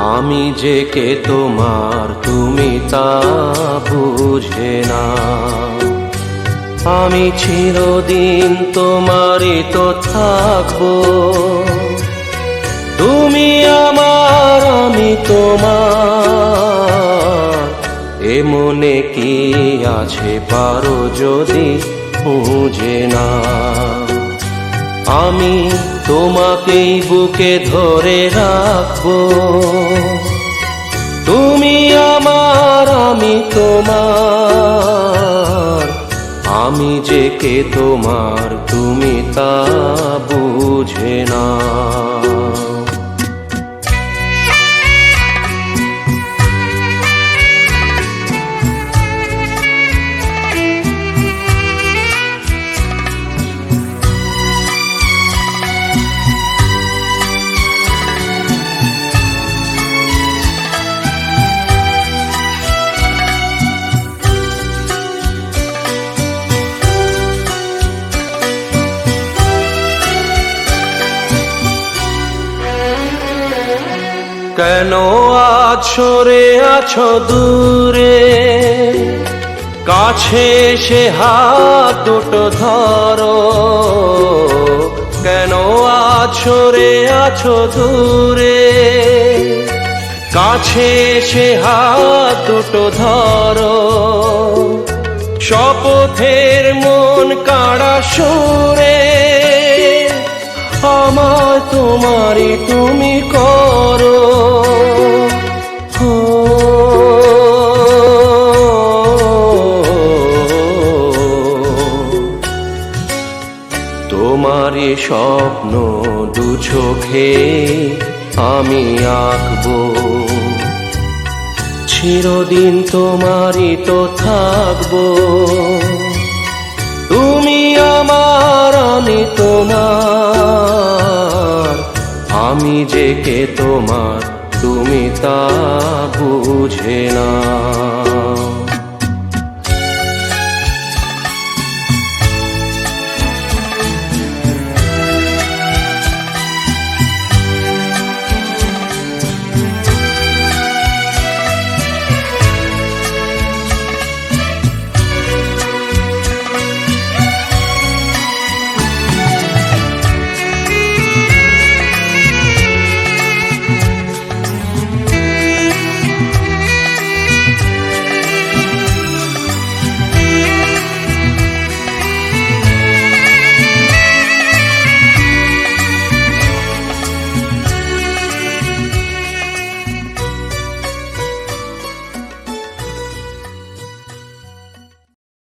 আমি যে কে তোমার, তুমি তা বুঝে না আমি চিরদিন তোমারই তো থাকব। তুমি আমার, আমি তোমার। এ মনে কি আছে পারো যদি বুঝে না আমি তোমাকেই বুকে ধরে রাখব। তুমি আমার, আমি তোমার। আমি যে তোমার, তুমি তা বুঝে কেন আছো রে আছো দূরে? কাছে সে হাত দুটো ধরো। কেন আছো রে আছো দূরে? কাছে সে হাত দুটো ধরো। শপথের মন কাড়া সুরে আমার তোমারই তুমি করো। তোমারই স্বপ্ন দু চোখে আমি আঁকবো। চিরদিন তোমারই তো থাকব। তুমি আমার আমি তোমার, আমি যে কে তোমার তুমি তা বুঝে না।